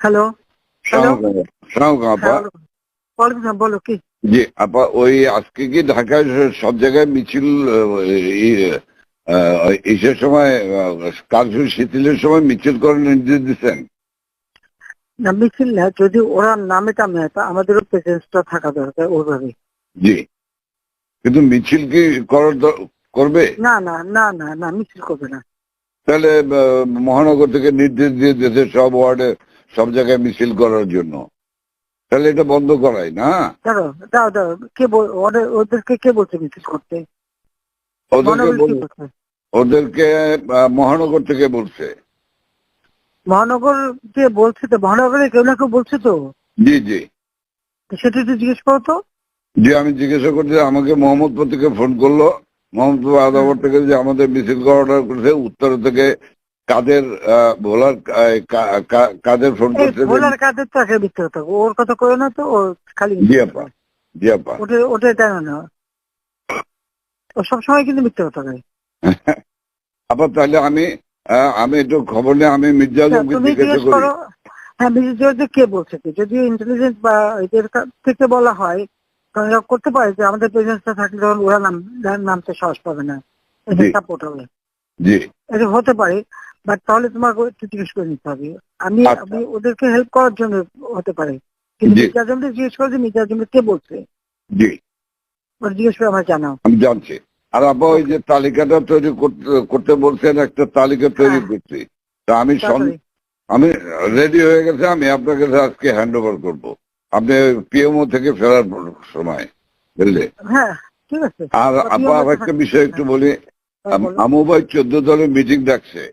Hello হ্যাঁ, বলো কি জি আপা ওই আজকে কি ঢাকায় সব জায়গায় মিছিল ইসের সময় কারফিউ শিথিলের সময় মিছিল করার নির্দেশ দিচ্ছেন? না মিছিল না যদি ওরা নামে টামে তা আমাদেরও প্রেজেন্সটা থাকা দরকার ওইভাবে জি। কিন্তু মিছিল কি করার করবে? না না না না না মিছিল করবে না। তাহলে মহানগর থেকে নির্দেশ দিয়ে দিয়েছে সব ওয়ার্ডে সব জায়গায় মিছিল করার জন্য। তাহলে এটা বন্ধ করাই না? দাঁড়ো দাও দাও কে ওদেরকে কে বলছে মিছিল করতে? ওদেরকে মহানগর থেকে বলছে। মহানগর যে বলছে তো? মহানগরে কেউ না কেউ বলছে তো? জি জি। সেটা একটু জিজ্ঞেস করো তো। যে আমি জিজ্ঞাসা করছি আমাকে মোহাম্মদপুর থেকে ফোন করল। মোহাম্মদপুর আদাবর থেকে যে আমাদের মিছিল অর্ডার করেছে উত্তর থেকে কাদের কা- কাদের ফোন যে- ভোলার কাদের তো আগে মিথ্যে কথা ওর কথা কই না তো ও খালি জি আপা জি আপা ওটা ওটা জানো না। ও সবসময় কিন্তু কথা কয় আপা তাহলে আমি আমি একটু খবর নিয়ে আমি মির্জা আজমকে জিজ্ঞেস করি। হ্যাঁ বিশেষ যে কে বলছে কি? যদি ইন্টেলিজেন্স বা এদের থেকে বলা হয় তাহলে করতে পারে যে আমাদের প্রেজেন্সটা থাকলে তখন ওরা নাম নামতে সাহস পাবে না। এটা সাপোর্ট হবে। জি। এটা হতে পারে। বাট তাহলে তোমাকে একটু জিজ্ঞেস করে নিতে হবে। আমি আচ্ছা। আমি ওদেরকে হেল্প করার জন্য হতে পারে। কিন্তু জি। মির্জা জিজ্ঞেস করে যে মির্জা কে বলছে? জি। ওরা জিজ্ঞেস করে আমার জানাও। আমি জানছি। আর আপা ওই যে তালিকাটা তৈরি করতে- বলছেন একটা তালিকা তৈরি হ্যাঁ। করছি। তা আমি আমি রেডি হয়ে গেছে আমি আপনাকে আজকে হ্যান্ড ওভার করব। আপনি পিএমও থেকে ফেরার সময় বুঝলে? হ্যাঁ ঠিক আছে। আর আর একটা বিষয় একটু বলি। হ্যাঁ, আমু ভাই চোদ্দ দলের মিটিং ডাকছে।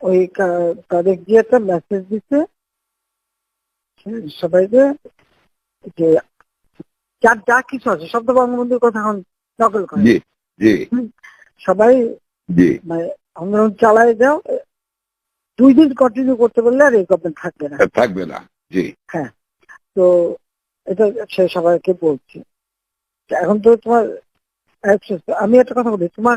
ওই তাদের গিয়ে একটা মেসেজ দিচ্ছে সবাইকে যে যার যা কিছু আছে তো বঙ্গবন্ধুর কথা এখন নকল করে। সবাই মানে আন্দোলন চালায় যাও দুই দিন কন্টিনিউ করতে পারলে আর এই গভর্নমেন্ট থাকবে না। থাকবে না জি। তো এটা সে সবাইকে বলছি। এখন তো তোমার আমি একটা কথা বলি তোমার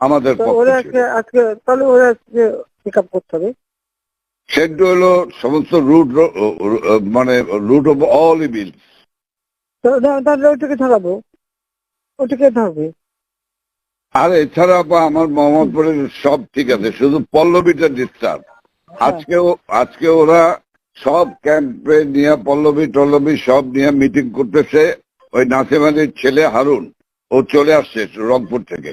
আমাদের। আজকে তাহলে ওরা আজকে পিক আপ করতে হবে। হলো সমস্ত রুট মানে রুট অফ অল ইভিল তো তাহলে ওইটাকে ধরাবো। ওইটাকে ধরবে। আর এছাড়া বা আমার মোহাম্মদপুরের সব ঠিক আছে শুধু পল্লবীটা ডিস্টার্ব আজকে আজকে ওরা সব ক্যাম্পে নিয়ে পল্লবী টল্লবী সব নিয়ে মিটিং করতেছে। ওই নাসিম ছেলে হারুন ও চলে আসছে রংপুর থেকে।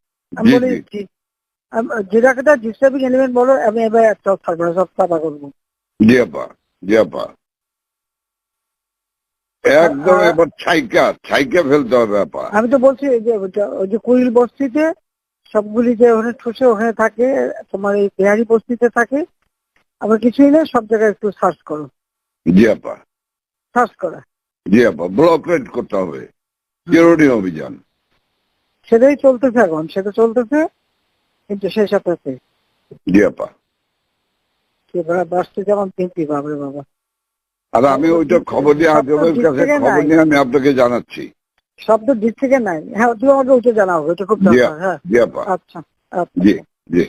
আমি জি, বলে দিচ্ছি আম- যেটাকে ডিস্টার্বিং এলিমেন্ট বলো আমি এবার একটা থাকব না সব সাফা করব। জি আপা জি আপা। একদম এবার ছাইকা ছাইকা ফেলতে হবে আপা। আমি তো বলছি যে ওই যে কুইল বস্তিতে সবগুলি যে ওখানে ঠুসে ওখানে থাকে তোমার এই বিহারি বস্তিতে থাকে আবার কিছুই না সব জায়গায় একটু সার্চ করো। জি আপা। সার্চ করা। জি আপা ব্লক রেড করতে হবে। চিরুনি অভিযান। সেটাই চলতেছে এখন সেটা চলতেছে কিন্তু সেই সাথে জি আপা। বাঁচতে যেমন বাবরে বাবা। আর আমি ওইটা খবর নিয়ে আজমের কাছে খবর নিয়ে আমি আপনাকে জানাচ্ছি। শব্দ দিক থেকে নাই। হ্যাঁ তুমি আমাকে ওইটা জানাও ওইটা খুব দরকার হ্যাঁ। জি আপা। আচ্ছা আচ্ছা। জি জি